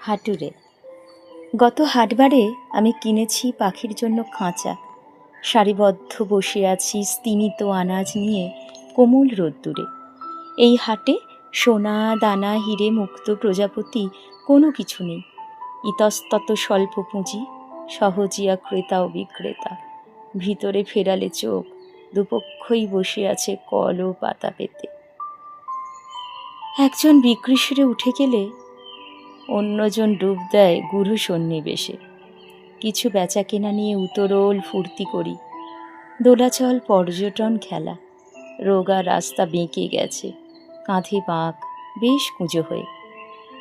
হাটুরে। গত হাটবারে আমি কিনেছি পাখির জন্য খাঁচা। সারিবদ্ধ বসে আছি স্তিমিত আনাজ নিয়ে কোমল রোদ্দুরে। এই হাটে সোনা, দানা, হিরে, মুক্ত প্রজাপতি কোনো কিছু নেই। ইতস্তত স্বল্প পুঁজি, সহজিয়া ক্রেতা ও বিক্রেতা। ভিতরে ফেরালে চোখ, দুপক্ষই বসে আছে কল ও পাতা পেতে। একজন বিক্রি সেরে উঠে গেলে অন্যজন ডুব দেয় গুরু সন্নিবেশে। কিছু বেচা কেনা নিয়ে উতরোল ফুর্তি করি। দোলাচল পর্যটন খেলা। রোগা রাস্তা বেঁকে গেছে। কাঁধে বাঁক, বেশ কুঁজো হয়ে।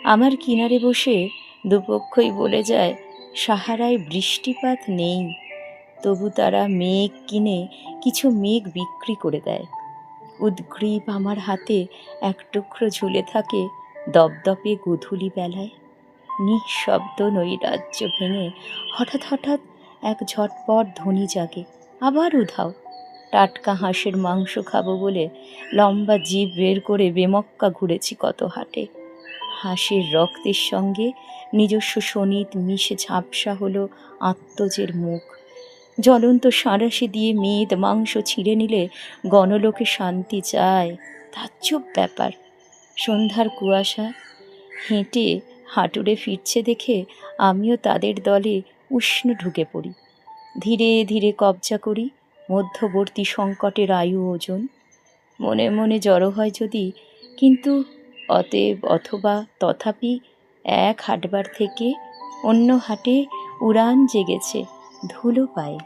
আমার কিনারে বসে দুপক্ষই বলে যায়, সাহারায় বৃষ্টিপাত নেই। তবু তারা মেঘ কিনে কিছু মেঘ বিক্রি করে দেয়। উদ্গ্রীব আমার হাতে এক টুকরো ঝুলে থাকে দপদপে গোধূলি বেলায় নিঃশব্দ নৈরাজ্য ভেঙে হঠাৎ হঠাৎ এক ঝটপট ধ্বনি জাগে। আবার উধাও। টাটকা হাঁসের মাংস খাব বলে লম্বা জিভ বের করে বেমক্কা ঘুরেছি কত হাটে। হাঁসের রক্তের সঙ্গে নিজস্ব শোণিত মিশে ঝাপসা হলো আত্মজের মুখ। জ্বলন্ত সাঁড়াশি দিয়ে মেদ মাংস ছিঁড়ে নিলে গণলোকে শান্তি চায়। তাজ্জব ব্যাপার। সন্ধ্যার কুয়াশা। হেঁটে হাঁটুরে ফিরছে দেখে আমিও তাদের দলে উষ্ণ ঢুকে পড়ি। ধীরে ধীরে কবজা করি মধ্যবর্তী সংকটের আয়ু ওজন। মনে মনে জড়ো হয় যদি, কিন্তু অতএব অথবা তথাপি এক হাটবার থেকে অন্য হাটে উড়ান জেগেছে ধুলো পায়।